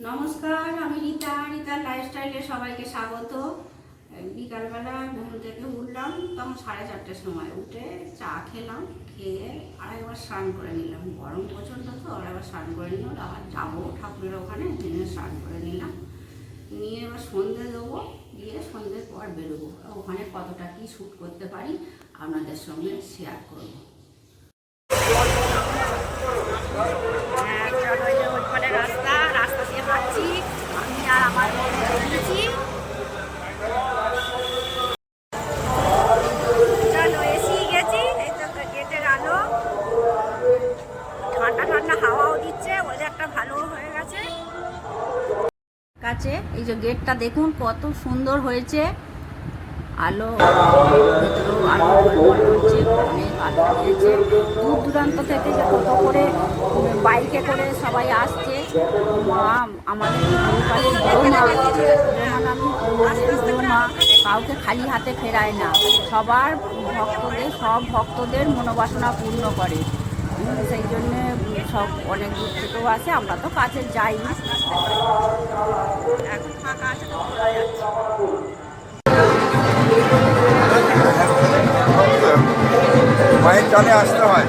নমস্কার, আমি রীতা। রীতার লাইফস্টাইলে সবাইকে স্বাগত। বিকালবেলা ঘুম থেকে উঠলাম, তখন সাড়ে চারটের সময় উঠে চা খেলাম, খেয়ে আড়াইবার স্নান করে নিলাম। গরম প্রচণ্ড তো আড়াইবার স্নান করে নিলাম, আবার যাব ঠাকুরের ওখানে দিনে স্নান করে নিলাম। নিয়ে এবার সন্ধে দেবো, দিয়ে সন্ধ্যের পর বেরোবো। ওখানে কতটা কি শ্যুট করতে পারি, আপনাদের সঙ্গে শেয়ার করব। কাছে এই যে গেটটা দেখুন, কত সুন্দর হয়েছে। আলো আলো দূর দূরান্ত থেকে যে কত করে বাইকে করে সবাই আসছে। মা, আমাদের কাউকে খালি হাতে ফেরায় না। সবার ভক্তদের, সব ভক্তদের মনোবাসনা পূর্ণ করে। সেই জন্যে সব অনেক দূর থেকেও আসে আমরা তো কাছে যাই এখন ফাঁকা আছে তো যাচ্ছে মায়ের টানে আসতে হয়।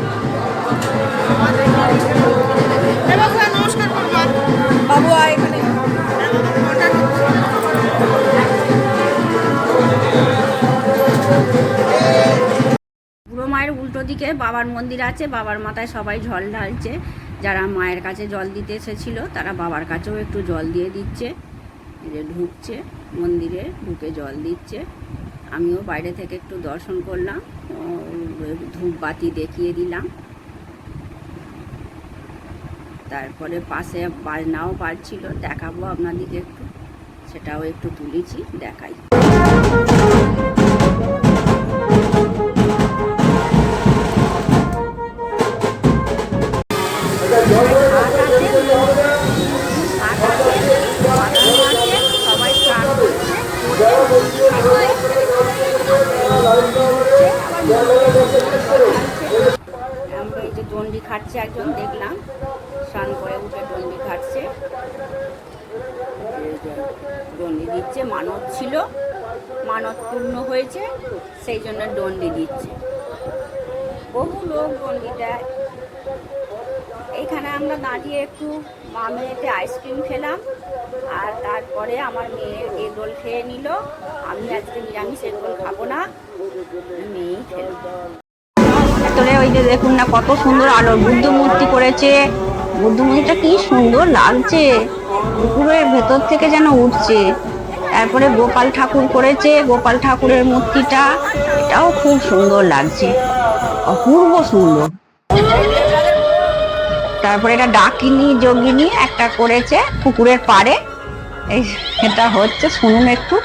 উল্টো দিকে বাবার মন্দির আছে, বাবার মাথায় সবাই জল ঢালছে। যারা মায়ের কাছে জল দিতে এসেছিল, তারা বাবার কাছেও একটু জল দিয়ে দিচ্ছে। যে ঢুকছে, মন্দিরে ঢুকে জল দিচ্ছে। আমিও বাইরে থেকে একটু দর্শন করলাম ধূপ বাতি দেখিয়ে দিলাম। তারপরে পাশে বাজনাও বাজছিল দেখাবো আপনাদেরকে একটু। সেটাও একটু তুলেছি, দেখাই। আমরা এই যে দণ্ডি খাটছে একজন দেখলাম স্নান করে উঠে দণ্ডি খাটছে দণ্ডি দিচ্ছে মানত ছিল মানত পূর্ণ হয়েছে সেই জন্য দণ্ডি দিচ্ছে বহু লোক দণ্ডি দেয় এইখানে আমরা দাঁড়িয়ে একটু মা মেয়েতে আইসক্রিম খেলাম, আর তারপরে আমার মেয়ে এগ রোল খেয়ে নিল। আমি আজকে নিরামিষ এগ রোল খাব না, মেয়েই খেলো। ভেতরে ওই যে দেখুন না কত সুন্দর আলো বুদ্ধ মূর্তি করেছে। বুদ্ধ মূর্তিটা কি সুন্দর লাগছে। পুকুরের ভেতর থেকে যেন উঠছে। তারপরে গোপাল ঠাকুর করেছে, গোপাল ঠাকুরের মূর্তিটা। এটাও খুব সুন্দর লাগছে। অপূর্ব সুন্দর। তারপরে এটা ডাকিনি যোগিনী একটা করেছে পুকুরের পাড়ে। এই এটা হচ্ছে শুনুন একটু।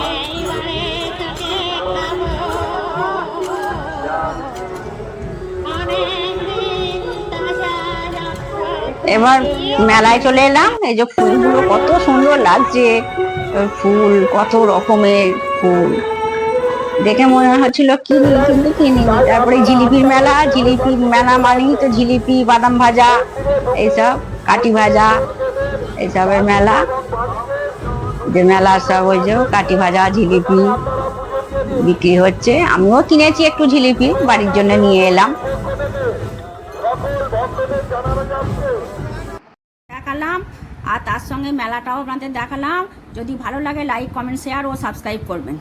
এইবারে এবার মেলায় চলে এলাম। এই যে ফুলগুলো কত সুন্দর লাগছে। ফুল, কত রকমের ফুল। দেখে মনে হচ্ছিল কিনি কিন্তু কিনি? তারপরে জিলিপির মেলা জিলিপি মেলা মানেই তো জিলিপি, বাদাম ভাজা, এইসব কাটি ভাজা, এইসবের মেলা। যে মেলা সব ওই যে কাটি ভাজা, জিলিপি বিক্রি হচ্ছে। আমিও কিনেছি একটু জিলিপি, বাড়ির জন্য নিয়ে এলাম। দেখালাম। আর তার সঙ্গে মেলাটাও আপনাদের দেখালাম। যদি ভালো লাগে লাইক কমেন্ট শেয়ার ও সাবস্ক্রাইব করবেন।